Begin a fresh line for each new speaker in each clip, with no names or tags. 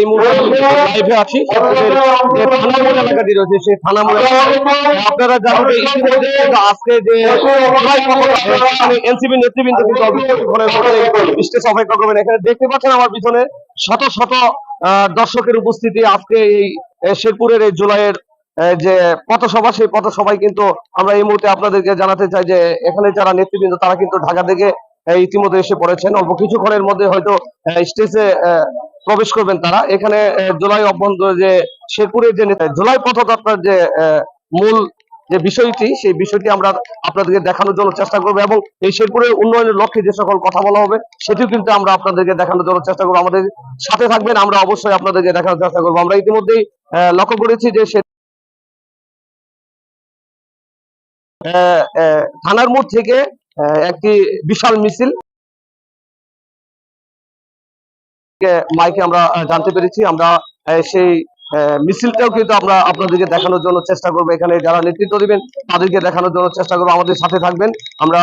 এই মুহূর্তে লাইভে আছি। যে থানামোড় এলাকাটি রয়েছে সেই থানামোড় আপনারা জানেন যে আজকে যে এনসিপি নেতৃবৃন্দ কিন্তু অল্প কিছুক্ষণের মধ্যে স্টেজ অপেক্ষা করবেন। এখানে দেখতে পাচ্ছেন আমার পিছনে শত শত দর্শকের উপস্থিতি। আজকে এই শেরপুরের এই জুলাইয়ের যে পথসভা সেই পথসভায় কিন্তু আমরা এই মুহূর্তে আপনাদেরকে জানাতে চাই যে এখানে যারা নেতৃবৃন্দ তারা কিন্তু ঢাকা থেকে ইতিমধ্যে এসে পড়েছেন। অল্প কিছুক্ষণের মধ্যে হয়তো স্টেজে প্রবেশ করবেন তারা। এখানে জুলাই অভ্যন্তর যে শেরপুরের যে জুলাই পথযাত্রার যে মূল যে বিষয়টি, সেই বিষয়টি আমরা আপনাদেরকে দেখানোর জন্য চেষ্টা করব এবং এই শেরপুরের উন্নয়নের লক্ষ্যে যে সকল কথা বলা হবে, সেটিও কিন্তু আমরা আপনাদেরকে দেখানোর জন্য চেষ্টা করব। আমাদের সাথে থাকবেন, আমরা অবশ্যই আপনাদেরকে দেখানোর চেষ্টা করব। আমরা ইতিমধ্যেই লক্ষ্য করেছি যে থানার মোড় থেকে একটি বিশাল মিছিল। মাইকে আমরা জানতে পেরেছি, আমরা সেই মিছিলটাও কিন্তু আমরা আপনাদেরকে দেখানোর জন্য চেষ্টা করব। এখানে যারা নেতৃত্ব দিবেন, তাদেরকে দেখানোর জন্য চেষ্টা করব। আমাদের সাথে থাকবেন। আমরা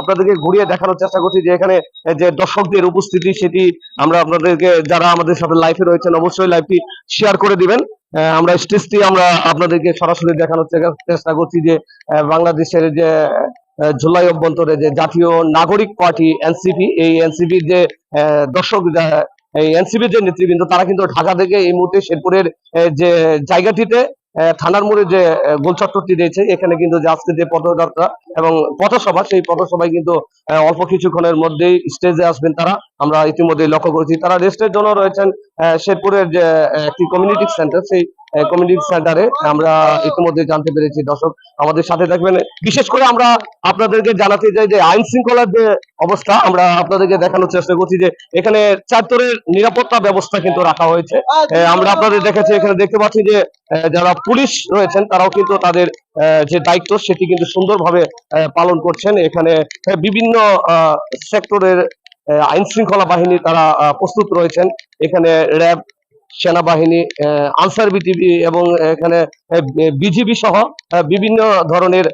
আপনাদেরকে ঘুরিয়ে দেখানোর চেষ্টা করছি যে এখানে যে দর্শকদের উপস্থিতি, সেটি আমরা আপনাদেরকে, যারা আমাদের সাথে লাইভে রয়েছেন, অবশ্যই লাইভটি শেয়ার করে দিবেন। আমরা স্টেজটি আমরা আপনাদেরকে সরাসরি দেখানোর চেষ্টা করছি যে বাংলাদেশের যে জুলাই অভ্যন্তরে যে জাতীয় নাগরিক পার্টি এনসিপি এই এনসিপির যে দর্শক এই এনসিপির যে নেতৃবৃন্দ তারা কিন্তু ঢাকা থেকে এই মুহূর্তে শেরপুরের যে জায়গাটিতে থানার মোড়ে যে আহ, গোল চত্বরটি রয়েছে এখানে কিন্তু যে আজকে যে পদযাত্রা এবং পথসভা সেই পথসভায় কিন্তু অল্প কিছুক্ষণের মধ্যেই স্টেজে আসবেন তারা। আমরা ইতিমধ্যে লক্ষ্য করেছি তারা রেস্টের জন্য রয়েছেন শেরপুরের যে একটি কমিউনিটি সেন্টার সেই কমিউনিটি সেন্টারে আমরা ইতিমধ্যে জানতে পেরেছি, দর্শক। আমাদের সাথে থাকবেন। বিশেষ করে আমরা আপনাদেরকে জানাতে চাই যে আইন শৃঙ্খলার যে অবস্থা, আমরা আপনাদেরকে দেখানোর চেষ্টা করছি যে এখানে চারতরের নিরাপত্তা ব্যবস্থা কিন্তু রাখা হয়েছে। আমরা আপনাদের দেখেছি এখানে দেখতে পাচ্ছি যে যারা পুলিশ রয়েছেন, তারাও কিন্তু তাদের যে দায়িত্ব, সেটি কিন্তু সুন্দরভাবে পালন করছেন। এখানে বিভিন্ন সেক্টরের আইন শৃঙ্খলা বাহিনী তারা প্রস্তুত রয়েছেন। এখানে র্যাব সেনাবাহিনী আনসার বিটিভি এবং এখানে বিজিবি সহ বিভিন্ন ধরনের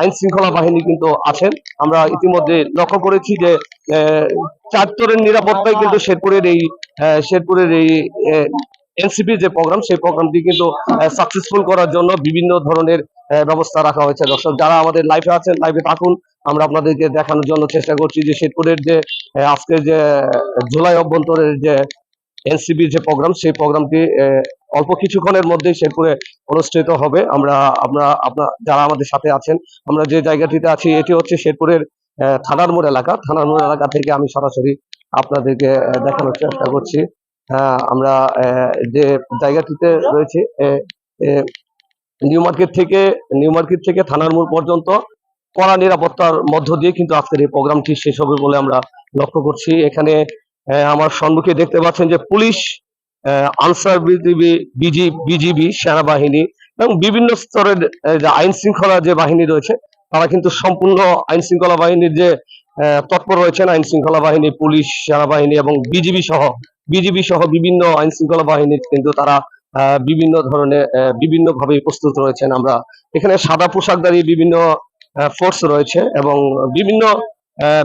আইন শৃঙ্খলা বাহিনী কিন্তু আছেন। আমরা ইতিমধ্যে লক্ষ্য করেছি যে চারতরের নিরাপত্তায় কিন্তু শেরপুরের এই শেরপুরের এই এনসিপি যে প্রোগ্রাম সেই প্রোগ্রামটি কিন্তু সাকসেসফুল করার জন্য বিভিন্ন ধরনের ব্যবস্থা রাখা হয়েছে। দর্শক যারা আমাদের লাইভে আছেন লাইভে থাকুন। আমরা আপনাদেরকে দেখানোর জন্য চেষ্টা করছি যে শেরপুরের যে আহ, আজকের যে জুলাই অভ্যন্তরের যে এনসিবি যে প্রোগ্রাম সেই প্রোগ্রামটি অল্প কিছুক্ষণের মধ্যেই শেরপুরে অনুষ্ঠিত হবে। আমরা আমরা আপনার যারা আমাদের সাথে আছেন আমরা যে জায়গাটিতে আছি এটি হচ্ছে শেরপুরের থানার মোড় এলাকা। থানার মোড় এলাকা থেকে আমি সরাসরি আপনাদেরকে দেখানোর চেষ্টা করছি। আহ, আমরা যে জায়গাটিতে রয়েছে নিউ মার্কেট থেকে নিউ মার্কেট থেকে থানার মোড় পর্যন্ত কড়া নিরাপত্তার মধ্য দিয়ে কিন্তু আজকের এই প্রোগ্রামটি শেষ হবে বলে আমরা লক্ষ্য করছি। এখানে আমার সম্মুখে দেখতে পাচ্ছেন যে police Ansar BGB, BG, BGB সেনাবাহিনী এবং বিভিন্ন স্তরের যে আইন শৃঙ্খলা যে বাহিনী রয়েছে, তারা কিন্তু সম্পূর্ণ আইন শৃঙ্খলা বাহিনীর যে তৎপর রয়েছেন, আইন শৃঙ্খলা বাহিনী, পুলিশ, সেনাবাহিনী এবং বিজিবি সহ বিজিবি সহ বিভিন্ন আইন শৃঙ্খলা বাহিনীর কিন্তু তারা বিভিন্ন ধরনের বিভিন্ন ভাবে প্রস্তুত রয়েছেন। আমরা এখানে সাদা পোশাকধারী বিভিন্ন ফোর্স রয়েছে এবং বিভিন্ন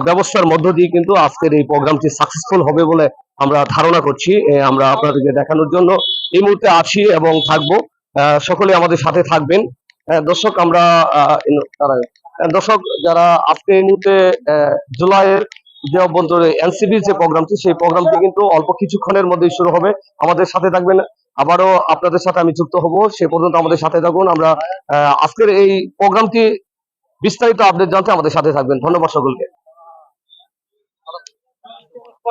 ব্যবস্থার মধ্য দিয়ে কিন্তু আজকের এই প্রোগ্রামটি সাকসেসফুল হবে বলে আমরা ধারণা করছি। আমরা আপনাদেরকে দেখানোর জন্য এই মুহূর্তে আছি এবং থাকব। সকলে আমাদের সাথে থাকবেন। দর্শক, আমরা দর্শক, যারা আজকে এই মুহূর্তে জুলাইয়ের যে অভ্যন্তরে এনসিবি যে প্রোগ্রামটি, সেই প্রোগ্রামটি কিন্তু অল্প কিছুক্ষণের মধ্যেই শুরু হবে। আমাদের সাথে থাকবেন। আবারও আপনাদের সাথে আমি যুক্ত হব। সে পর্যন্ত আমাদের সাথে থাকুন। আমরা আজকের এই প্রোগ্রামটি বিস্তারিত আপডেট জানতে আমাদের সাথে থাকবেন। ধন্যবাদ সকলকে। 爸